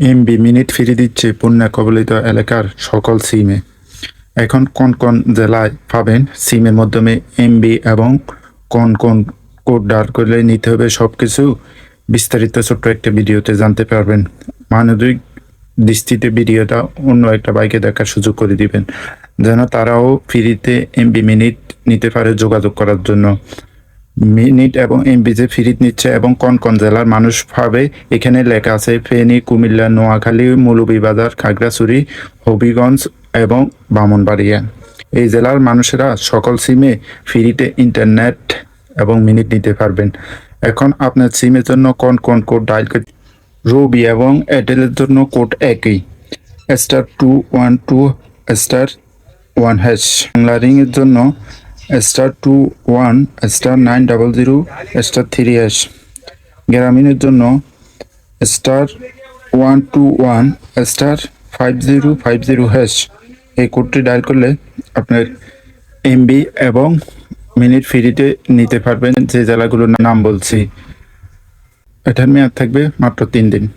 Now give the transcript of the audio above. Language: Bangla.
এমবি মিনিট ফিরে দিচ্ছে বন্যা কবলিত এলাকার সকল সিমে। এখন কোন কোন জেলায় পাবেন সিমের মাধ্যমে এমবি এবং কোন কোন কোড ডার করলে নিতে হবে সব কিছু বিস্তারিত ছোট্ট একটা ভিডিওতে জানতে পারবেন। মানবিক দৃষ্টিতে ভিডিওটা অন্য একটা বাইকে দেখার সুযোগ করে দিবেন, যেন তারাও ফ্রিতে এমবি মিনিট নিতে পারে যোগাযোগ করার জন্য। মিনিট এবং এমবিজে ফিরিত নিচ্ছে এবং কোন কোন জেলার মানুষ পাবে এখানে লেখা আছে, ফেনী, কুমিল্লা, নোয়াখালী, মৌলভীবাজার, খাগড়াছড়ি, হবিগঞ্জ এবং বামনবাড়িয়া। এই জেলার মানুষেরা সকল সিমে ফ্রিতে ইন্টারনেট এবং মিনিট নিতে পারবেন। এখন আপনার সিমের জন্য কোন কোন কোড করতে রবি এবং এয়ারটেলের জন্য কোড একই। Star two one two, star one hash. রিংয়ের জন্য star two one star nine double zero star three hash গ্রামীণের জন্য star one two one star five zero five zero hash এই কোডটি ডায়াল করলে আপনার এমবি এবং মিনিট ফ্রিতে নিতে পারবেন যে জেলাগুলোর নাম বলছি। এটার মেয়াদ থাকবে মাত্র তিন দিন।